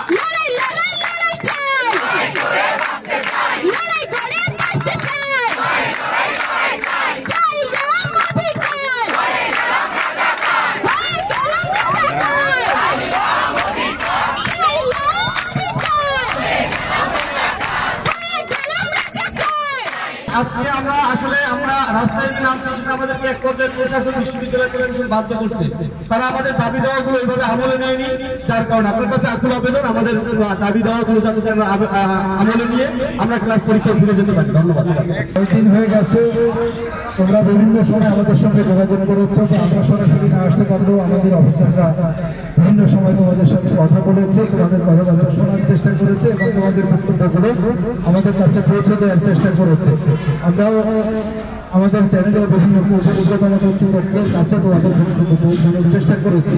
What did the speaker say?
Yeah. আজকে আমরা আসলে আমরা রাস্তায় যে নামছি আমাদেরকে এক পর্যায়ে প্রশাসন, বিশ্ববিদ্যালয় প্রশাসন বাধ্য করছে। তারা আমাদের দাবি দেওয়াগুলো এইভাবে আমলে নেয়নি, যার কারণে আপনার কাছে আকুল আবেদন, আমাদের দাবি দেওয়াগুলো যাতে আমলে নিয়ে আমরা ক্লাস পরীক্ষায় ফিরে যেতে পারি। ধন্যবাদ। দিন হয়ে গেছে, তোমরা বিভিন্ন সময় আমাদের সঙ্গে যোগাযোগ করেছ আমরা সরাসরি না আসতে পারলেও আমাদের অফিসাররা বিভিন্ন সময় তোমাদের সাথে কথা বলেছে, তোমাদের কথাবার্তা শোনার চেষ্টা করেছে এবং তোমাদের বক্তব্যগুলো আমাদের কাছে পৌঁছে দেওয়ার চেষ্টা করেছে। আমরাও আমাদের চ্যানেলে বিভিন্ন উদ্যোগতম কর্তৃপক্ষের কাছে তোমাদের পৌঁছানোর চেষ্টা করেছি।